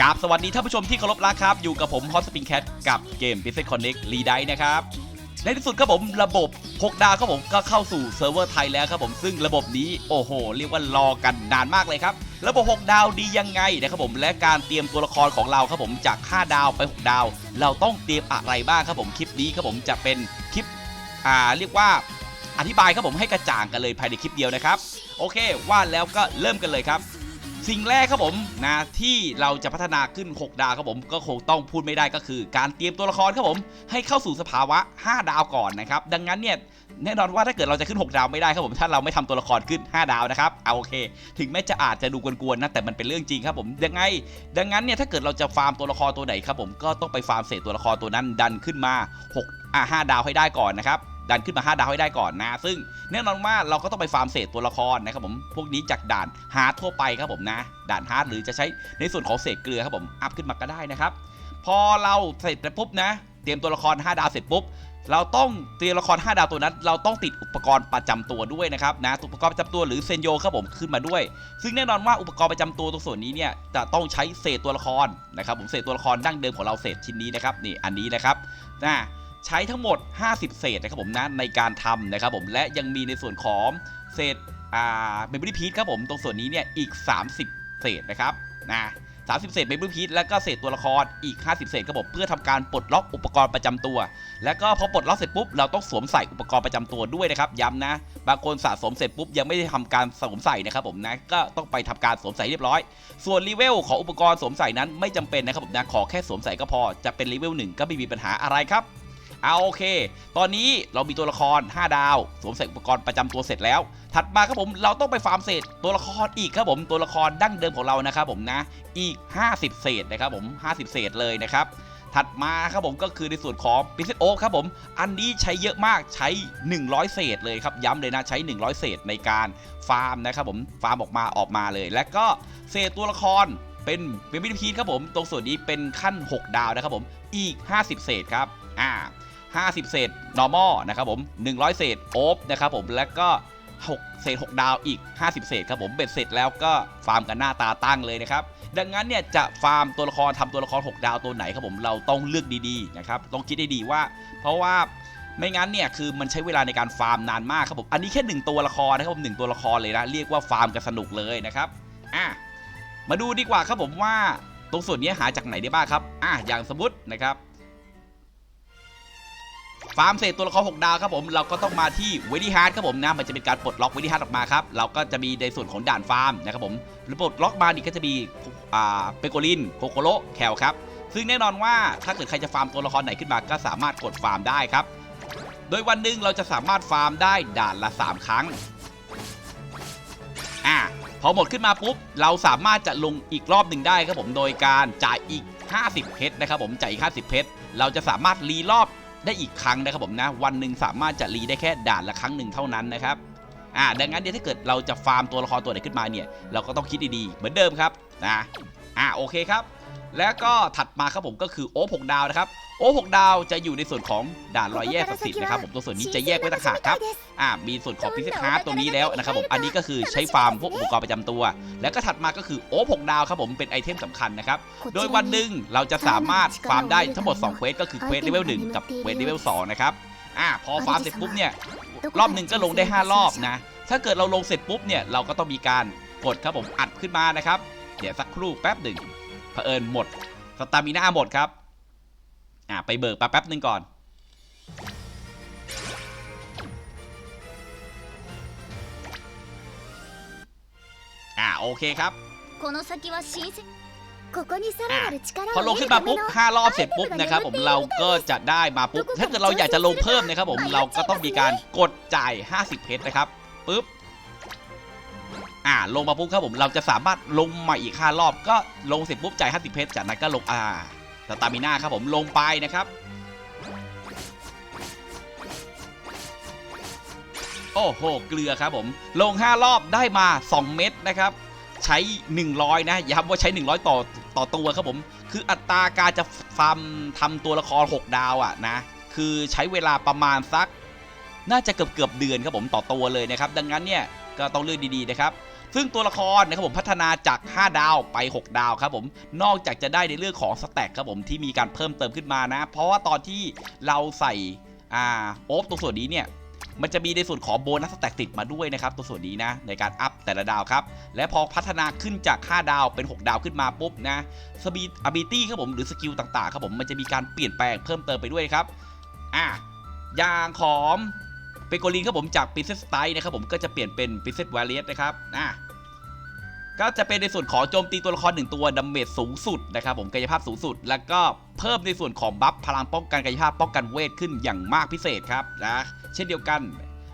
กราบสวัสดีท่านผู้ชมที่เคารพรักครับ อยู่กับผมฮอตสปริงแคทกับเกม Business Connect รีไดนะครับ ในที่สุดครับผมระบบ6ดาวครับผมก็เข้าสู่เซิร์ฟเวอร์ไทยแล้วครับผมซึ่งระบบนี้โอ้โห เรียกว่ารอกันนานมากเลยครับ ระบบ 6 ดาวดียังไงนะครับผมและการเตรียมตัวละครของเราครับผมจาก 5 ดาวไป 6 ดาว เราต้องเตรียมอะไรบ้างครับผมคลิปนี้ครับผมจะเป็นคลิปอ่าเรียกว่าอธิบายครับผมให้กระจ่างกันเลยภายในคลิปเดียวนะครับโอเคว่าแล้วก็เริ่มกันเลยครับ สิ่งแรกครับผมนะที่เราจะพัฒนาขึ้น 6 ดาวครับผมก็คงต้องพูดไม่ได้ก็คือ การเตรียมตัวละครครับผมให้เข้าสู่สภาวะ 5 ดาวก่อนนะครับดังนั้นเนี่ยแน่นอนว่าถ้าเกิดเราจะขึ้น 6 ดาวไม่ได้ครับผมถ้าเราไม่ทำตัวละครขึ้น 5 ดาวนะครับเอาโอเค ถึงแม้จะอาจจะดูกวนๆนะแต่มันเป็นเรื่องจริงครับผมยังไง ดังนั้นเนี่ยถ้าเกิดเราจะฟาร์มตัวละครตัวไหนครับผมก็ต้องไปฟาร์มเศษตัวละครตัวนั้นดันขึ้นมา6อ่า5ดาวให้ได้ก่อนนะครับ ดันขึ้นมา 5 ดาวให้ได้ก่อนนะ ซึ่งแน่นอนว่าเราก็ต้องไปฟาร์มเศษตัวละครนะครับผม พวกนี้จากด่านฮาร์ดทั่วไปครับผมนะ ด่านฮาร์ดหรือจะใช้ในส่วนของเศษเกลือครับผม อัพขึ้นมาก็ได้นะครับ พอเราเสร็จแล้วปุ๊บนะ เตรียมตัวละคร 5 ดาวเสร็จปุ๊บ เราต้องเตรียมละคร 5 ดาวตัวนั้น เราต้องติดอุปกรณ์ประจำตัวด้วยนะครับนะ อุปกรณ์ประจำตัวหรือเซนโยครับผมขึ้นมาด้วย ซึ่งแน่นอนว่าอุปกรณ์ประจำตัวตรงส่วนนี้เนี่ยจะต้องใช้เศษตัวละครนะครับผม เศษตัวละครดั้งเดิมของเราเศษชิ้นนี้นะครับ นี่อันนี้นะครับนะ ใช้ทั้งหมด 50 เศษนะครับผมนะในการทำนะครับผมและยังมีในส่วนของเศษอ่าเมมโมรี่พีทครับผมตรงส่วนนี้เนี่ยอีก 30 เศษนะครับนะ30 เศษเมมโมรี่พีทแล้วก็เศษตัวละครอีก 50 เศษครับผมเพื่อทำการปลดล็อกอุปกรณ์ประจำตัว แล้วก็พอปลดล็อกเสร็จปุ๊บเราต้องสวมใส่อุปกรณ์ประจำตัวด้วยนะครับย้ำนะ บางคนสะสมเสร็จปุ๊บยังไม่ได้ทำการสวมใส่นะครับผมนะก็ต้องไปทำการสวมใส่เรียบร้อย ส่วนรีเวลของอุปกรณ์สวมใส่นั้นไม่จำเป็นนะครับผมนะขอแค่สวมใส่ก็พอจะเป็นรีเวลหนึ่งก็ไม่มีปัญหาอะไรครับ เอาโอเค ตอนนี้เรามีตัวละคร 5 ดาว สวมใส่อุปกรณ์ประจำตัวเสร็จแล้ว ถัดมาครับผมเราต้องไปฟาร์มเศษตัวละครอีกครับผมตัวละครดั้งเดิมของเรานะครับผมนะอีก 50 เศษนะครับผม 50 เศษเลยนะครับถัดมาครับผมก็คือในส่วนของพิเศษโอครับผม อันนี้ใช้เยอะมากใช้ 100 เศษเลยครับย้ำเลยนะใช้ 100 เศษในการฟาร์มนะครับผมฟาร์มออกมาออกมาเลย และก็เศษตัวละครเป็นเป็นวิธีพีครับผม ตรงส่วนนี้เป็นขั้น 6 ดาวนะครับผมอีก 50 เศษครับ อ่า50 เศษ normal นะครับผม 100 เศษโอ๊บนะครับผม แล้วก็ 6 เศษ 6 ดาวอีก 50 เศษครับผม เบ็ดเสร็จแล้วก็ฟาร์มกันหน้าตาตั้งเลยนะครับ ดังนั้นเนี่ยจะฟาร์มตัวละครทำตัวละคร 6 ดาวตัวไหนครับผม เราต้องเลือกดีๆนะครับต้องคิดให้ดีว่า เพราะว่าไม่งั้นเนี่ยคือมันใช้เวลาในการฟาร์มนานมากครับผม อันนี้แค่หนึ่งตัวละครนะครับผมหนึ่งตัวละครเลยนะ เรียกว่าฟาร์มกันสนุกเลยนะครับอะมาดูดีกว่าครับผมว่าตรงส่วนนี้หาจากไหนได้บ้างครับ อะอย่างสมมตินะครับ ฟาร์มเศษตัวละคร6ดาวครับผมเราก็ต้องมาที่เวดี้ฮาร์ดครับผมนะมันจะเป็นการปลดล็อกเวดี้ฮาร์ดออกมาครับเราก็จะมีในส่วนของด่านฟาร์มนะครับผมแล้วปลดล็อกมานี่ก็จะมีอ่าเปโกลินโคโคโรแคลครับซึ่งแน่นอนว่าถ้าเกิดใครจะฟาร์มตัวละครไหนขึ้นมาก็สามารถกดฟาร์มได้ครับ โดยวันหนึ่งเราจะสามารถฟาร์มได้ด่านละ 3 ครั้งอ่าพอหมดขึ้นมาปุ๊บเราสามารถจะลงอีกรอบหนึ่งได้ครับผมโดยการจ่ายอีก 50 เพชรนะครับผมจ่ายอีก 50 เพชรเราจะสามารถรีรอบ ได้อีกครั้งนะครับผมนะ วันหนึ่งสามารถจะรีได้แค่ด่านละครั้งหนึ่งเท่านั้นนะครับอ่าดังนั้นเดี๋ยวถ้าเกิดเราจะฟาร์มตัวละครตัวไหนขึ้นมาเนี่ย เราก็ต้องคิดดีๆ เหมือนเดิมครับนะอ่าโอเคครับ แล้วก็ถัดมาครับผมก็คือโอ๊หกดาวนะครับโอ๊หกดาวจะอยู่ในส่วนของด่านรอยแยกศักดิ์สิทธิ์นะครับผมตัวส่วนนี้จะแยกไว้ต่างหากครับอ่ามีส่วนของพิเศษฮาร์ตรงนี้แล้วนะครับผมอันนี้ก็คือใช้ฟาร์มพวกอุปกรณ์ประจำตัว แล้วก็ถัดมาก็คือโอ๊หกดาวครับผมเป็นไอเทมสำคัญนะครับโดยวันหนึ่งเราจะสามารถฟาร์มได้ทั้งหมด2เควสก็คือเควสเลเวล1กับเควสเลเวล2นะครับอ่าพอฟาร์มเสร็จปุ๊บเนี่ยรอบหนึ่งก็ลงได้ 5 รอบนะ ถ้าเกิดเราลงเสร็จปุ๊บเนี่ยเราก็ต้องมีการกดครับผมอัดขึ้นมานะครับ เดี๋ยวสักครู่แป๊บหนึ่ง เผอิญหมดสตามิน่าหมดครับอ่าไปเบิกแป๊บหนึ่งก่อนอ่าโอเคครับพอลงขึ้นมาปุ๊บห้ารอบเสร็จปุ๊บนะครับผมเราก็จะได้มาปุ๊บถ้าเกิดเราอยากจะลงเพิ่มนะครับผมเราก็ต้องมีการกดจ่าย 50 เพชรนะครับปุ๊บ อ่าลงมาปุ๊บครับผมเราจะสามารถลงมาอีก5รอบ ก็ลงเสร็จปุ๊บจ่าย50เพชรจากนั้นก็ลงอ่าสตามิน่าครับผมลงไปนะครับ โอ้โหเกลือครับผม ลง 5 รอบได้มา 2 เม็ดนะครับ ใช้ 100 นะย้ำว่าใช้ 100 ต่อต่อตัวครับผม คืออัตราการจะฟาร์มทำตัวละคร 6 ดาวอะนะ คือใช้เวลาประมาณสัก น่าจะเกือบเกือบเดือนครับผมต่อตัวเลยนะครับ ดังนั้นเนี่ยก็ต้องเลือกดีๆนะครับ ซึ่งตัวละครนะครับผมพัฒนาจาก 5 ดาวไป 6 ดาวครับผมนอกจากจะได้ในเรื่องของสแต็กครับผมที่มีการเพิ่มเติมขึ้นมานะ เพราะว่าตอนที่เราใส่อ่าโอ๊บตรงส่วนนี้เนี่ยมันจะมีในส่วนของโบนัสสแต็กติดมาด้วยนะครับตัวส่วนนี้นะในการอัพแต่ละดาวครับ และพอพัฒนาขึ้นจาก 5 ดาวเป็น 6 ดาวขึ้นมาปุ๊บนะสปีดอ b บิตี้ครับผมหรือสกิลต่างๆครับผมมันจะมีการเปลี่ยนแปลงเพิ่มเติมไปด้วยครับอะอย่างของ เปโกลินครับผมจาก Princess Style นะครับผมก็จะเปลี่ยนเป็น Princess Valiant นะครับอะก็จะเป็นในส่วนของโจมตีตัวละครหนึ่งตัวดาเมจสูงสุดนะครับผมกายภาพสูงสุด แล้วก็เพิ่มในส่วนของบัฟพลังป้องกันกายภาพป้องกันเวทขึ้นอย่างมากพิเศษครับนะเช่นเดียวกัน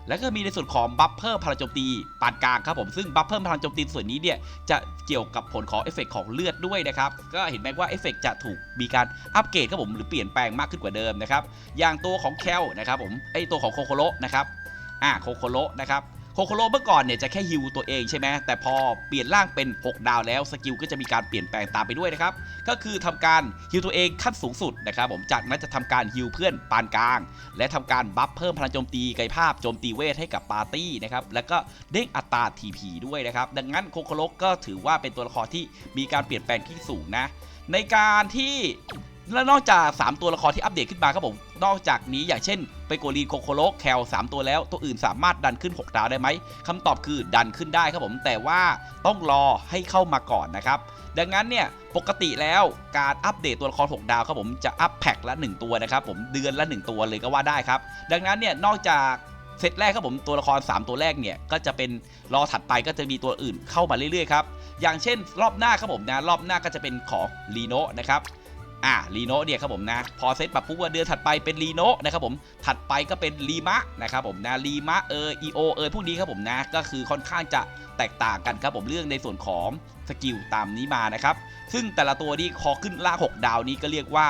แล้วก็มีในส่วนของบัฟเพิ่มพลังโจมตีปานกลางครับผมซึ่งบัฟเพิ่มพลังโจมตีส่วนนี้เนี่ยจะเกี่ยวกับผลของเอฟเฟกของเลือดด้วยนะครับก็เห็นไหมว่าเอฟเฟกจะถูกมีการอัปเกรดครับผมหรือเปลี่ยนแปลงมากขึ้นกว่าเดิมนะครับอย่างตัวของแคลนะครับผมไอตัวของโคโคโลนะครับอ่าโคโคโลนะครับ โคโคโรเมื่อก่อนเนี่ยจะแค่ฮิวตัวเองใช่ไหมแต่พอเปลี่ยนร่างเป็น 6 ดาวแล้วสกิลก็จะมีการเปลี่ยนแปลงตามไปด้วยนะครับ ก็คือทำการฮิวตัวเองขั้นสูงสุดนะครับผมจากนั้นจะทำการฮิวเพื่อนปานกลาง และทำการบัฟเพิ่มพลังโจมตีกายภาพโจมตีเวทให้กับปาร์ตี้นะครับแล้วก็เด้งอัตรา TP ด้วยนะครับดังนั้นโคโคโรก็ถือว่าเป็นตัวละครที่มีการเปลี่ยนแปลงที่สูงนะในการที่ และนอกจาก 3 ตัวละครที่อัปเดตขึ้นมาครับผม นอกจากนี้อย่างเช่นเปโกลีโคโคโลแคล 3 ตัวแล้ว ตัวอื่นสามารถดันขึ้น 6 ดาวได้ไหมคำตอบคือดันขึ้นได้ครับผม แต่ว่าต้องรอให้เข้ามาก่อนนะครับ ดังนั้นเนี่ยปกติแล้วการอัปเดตตัวละคร 6 ดาวครับผมจะอัปแพ็คละ 1 ตัวนะครับผมเดือนละ 1 ตัวเลยก็ว่าได้ครับ ดังนั้นเนี่ยนอกจากเซตแรกครับผมตัวละคร 3 ตัวแรกเนี่ยก็จะเป็นรอถัดไปก็จะมีตัวอื่นเข้ามาเรื่อยๆครับอย่างเช่น รอบหน้าครับผมนะรอบหน้าก็จะเป็นของลีโนนะครับ อ่าลีโนเนี่ยครับผมนะพอเซตปรับปุ๊บว่าเดือนถัดไปเป็นลีโนนะครับผมถัดไปก็เป็นลีมะนะครับผมนะลีมะเอออีโอเออพวกนี้ครับผมนะก็คือค่อนข้างจะแตกต่างกันครับผมเรื่องในส่วนของสกิลตามนี้มานะครับซึ่งแต่ละตัวนี่คอขึ้นล่าง6ดาวนี้ก็เรียกว่า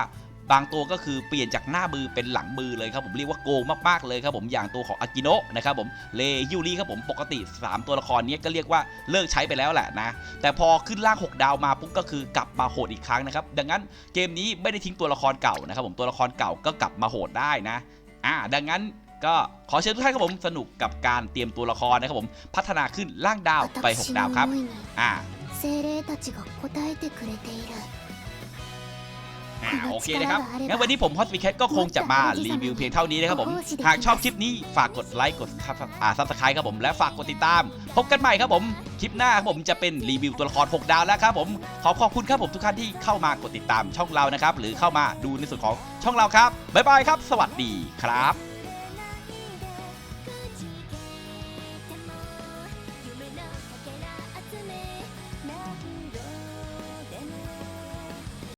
บางตัวก็คือเปลี่ยนจากหน้ามือเป็นหลังมือเลยครับผมเรียกว่าโกงมากๆเลยครับผมอย่างตัวของอากิโนะนะครับผมเลยูรีครับผมปกติ 3 ตัวละครนี้ก็เรียกว่าเลิกใช้ไปแล้วแหละนะ แต่พอขึ้นล่าง 6 ดาวมาปุ๊บก็คือกลับมาโหดอีกครั้งนะครับ ดังนั้นเกมนี้ไม่ได้ทิ้งตัวละครเก่านะครับผมตัวละครเก่าก็กลับมาโหดได้นะอ่าดังนั้นก็ขอเชิญทุกท่านครับผมสนุกกับการเตรียมตัวละครนะครับผมพัฒนาขึ้นล่างดาวไป 6 ดาวครับอ่า อ่าโอเคนะครับงั้นวันนี้ผมฮอส p ิ c a t ก็คงจะมารีวิวเพียงเท่านี้นะครับผม หากชอบคลิปนี้ฝากกดไลค์กดซับสไครต์ครับผม และฝากกดติดตาม พบกันใหม่ครับผม คลิปหน้าครับผมจะเป็นรีวิวตัวละคร 6 ดาวแล้วครับผม ขอขอบคุณครับผมทุกท่านที่เข้ามากดติดตามช่องเรานะครับ หรือเข้ามาดูในส่วนของช่องเราครับบ๊ายบายครับ สวัสดีครับ